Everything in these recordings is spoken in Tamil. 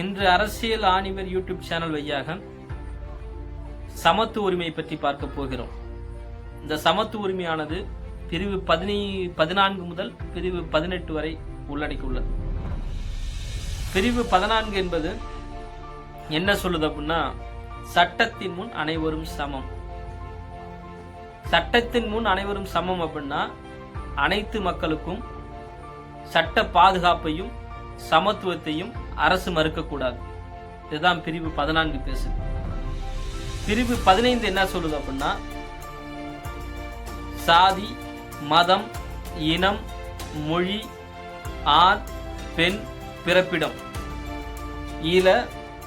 இன்று அரசியல் ஆணிவர் யூடியூப் சேனல் வழியாக சமத்துவ உரிமை பற்றி பார்க்க போகிறோம். இந்த சமத்துவ உரிமையானது பிரிவு பதினீ பதினான்கு முதல் பிரிவு பதினெட்டு வரை உள்ளடக்கியுள்ளது. பிரிவு பதினான்கு என்பது என்ன சொல்லுது அப்படின்னா சட்டத்தின் முன் அனைவரும் சமம். சட்டத்தின் முன் அனைவரும் சமம் அப்படின்னா அனைத்து மக்களுக்கும் சட்ட பாதுகாப்பையும் சமத்துவத்தையும் அரசு மறுக்கக்கூடாது. இதுதான் பிரிவு பதினான்கு பேசுது. பிரிவு பதினைந்து என்ன சொல்லுது அப்படின்னா சாதி மதம் இனம் மொழி ஆண் பெண் பிறப்பிடம். இதில்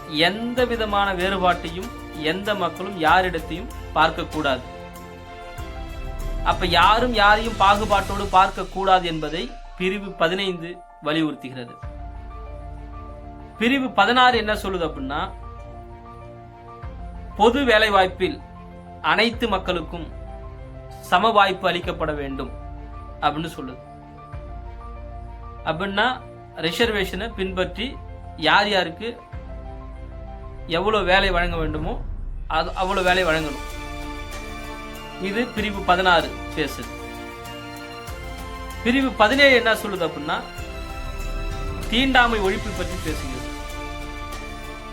எந்த விதமான வேறுபாட்டையும் எந்த மக்களும் யாரிடத்தையும் பார்க்கக்கூடாது. அப்ப யாரும் யாரையும் பாகுபாட்டோடு பார்க்கக்கூடாது என்பதை பிரிவு பதினைந்து வலியுறுத்துகிறது. பிரிவு பதினாறு என்ன சொல்லுது அப்படின்னா பொது வேலைவாய்ப்பில் அனைத்து மக்களுக்கும் சம வாய்ப்பு அளிக்கப்பட வேண்டும் அப்படின்னு சொல்லுது. அப்படின்னா ரிசர்வேஷனை பின்பற்றி யார் யாருக்கு எவ்வளோ வேலை வழங்க வேண்டுமோ அது அவ்வளோ வேலை வழங்கணும். இது பிரிவு பதினாறு பேசுது. பிரிவு பதினேழு என்ன சொல்லுது அப்படின்னா தீண்டாமை ஒழிப்பு பற்றி பேசுகிறது.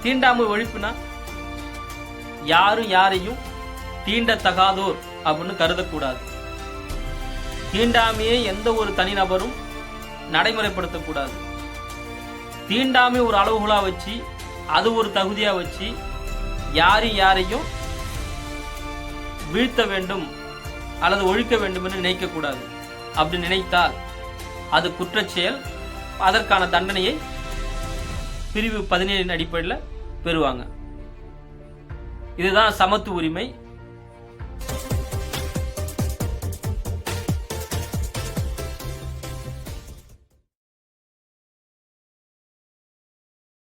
தீண்டாமை ஒழிப்புனா யாரும் யாரையும் தீண்டத்தகாதோர் அப்படின்னு கருதக்கூடாது. தீண்டாமையை எந்த ஒரு தனிநபரும் நடைமுறைப்படுத்தக்கூடாது. தீண்டாமை ஒரு அளவுகோலா வச்சு அது ஒரு தகுதியா வச்சு யாரும் யாரையும் வீழ்த்த வேண்டும் அல்லது ஒழிக்க வேண்டும் என்று நினைக்கக்கூடாது. அப்படி நினைத்தால் அது குற்றச்செயல். அதற்கான தண்டனையை பிரிவு பதினேழின் அடிப்படையில் பெறுவாங்க. இதுதான் சமத்து உரிமை.